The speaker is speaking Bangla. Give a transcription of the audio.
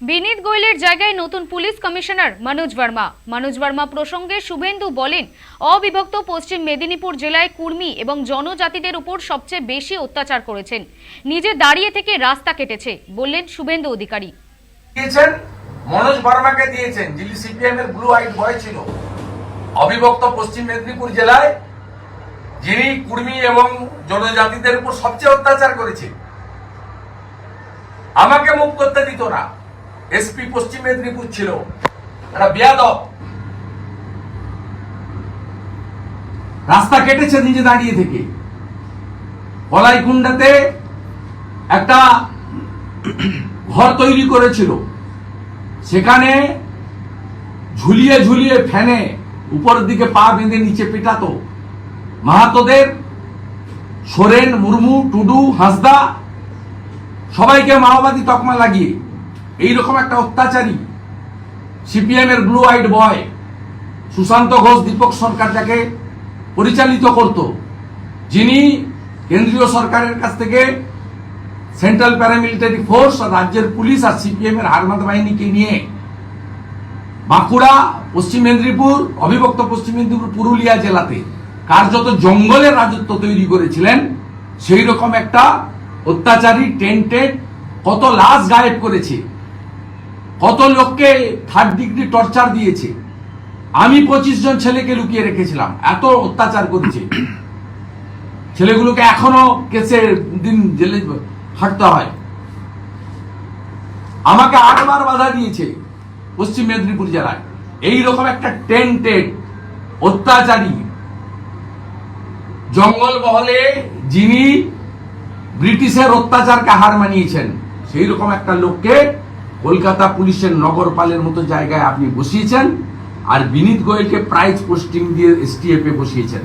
বিনীত গোয়েলের জায়গায় নতুন পুলিশ কমিশনার মনোজ ভার্মা মনোজ ভার্মা প্রসঙ্গে শুভেন্দু বলেন, অবিভক্ত পশ্চিম মেদিনীপুর জেলায় কুর্মী এবং জনজাতিদের উপর সবচেয়ে বেশি অত্যাচার করেছেন। নিজে দাঁড়িয়ে থেকে রাস্তা কেটেছে, বললেন শুভেন্দু অধিকারী। দিয়েছেন, মনোজ বর্মাকে দিয়েছেন, যিনি সিপিএম এর ব্লু হোয়াইট বয় ছিল। অবিভক্ত পশ্চিম মেদিনীপুর জেলায় যিনি কুর্মী এবং জনজাতিদের উপর সবচেয়ে অত্যাচার করেছে আমাকে মুখ করতে দিত না। এসপি পশ্চিম মেদিনীপুর ছিল। একটা বেয়াদব। রাস্তা কেটেছে নিজে দাঁড়িয়ে থেকে। কলাইকুণ্ডাতে একটা ঘর তৈরি করেছিল। সেখানে ঝুলিয়ে ঝুলিয়ে ফ্যানে উপরের দিকে পা বেঁধে নিচে পেটাতো। মাহাতোদের সোরেন, মুর্মু, টুডু, হাসদা, সবাইকে মাওবাদী তকমা লাগিয়ে এইরকম একটা অত্যাচারী সিপিএম এর blue white boy Sushanta Ghosh, Dipak Sarkar যাকে পরিচালিত করত, যিনি কেন্দ্রীয় সরকারের কাছ থেকে সেন্ট্রাল প্যারামিলিটারি ফোর্স আর রাজ্যের পুলিশ আর সিপিএম এর হারমাদ বাহিনীকে নিয়ে বাঁকুড়া, পশ্চিম মেদিনীপুর, অবিভক্ত পশ্চিম মেদিনীপুর, পুরুলিয়া জেলাতে কার্যত জঙ্গলের রাজত্ব তৈরি করেছিলেন সেই রকম একটা অত্যাচারী টেন্টেড কত লাশ গায়েব করেছে। কত লোককে থার্ড ডিগ্রি টর্চার দিয়েছে? আমি পঁচিশ জন ছেলেকে লুকিয়ে রেখেছিলাম, এত অত্যাচার করেছে। ছেলেগুলোকে এখনও কেসে দিন জেলে হাঁটতে হয়। আমাকে আটবার বাধা দিয়েছে পশ্চিম মেদিনীপুর জেলায়। এই রকম একটা টেন্টেড অত্যাচারী জঙ্গল মহলে যিনি ব্রিটিশের অত্যাচারকে হার মানিয়েছেন সেই রকম একটা লোককে কলকাতা পুলিশের নগরপালের মতো জায়গায় আপনি বসিয়েছেন, আর বিনীত গোয়েলকে প্রাইজ পোস্টিং দিয়ে এসটিএফ এ বসিয়েছেন।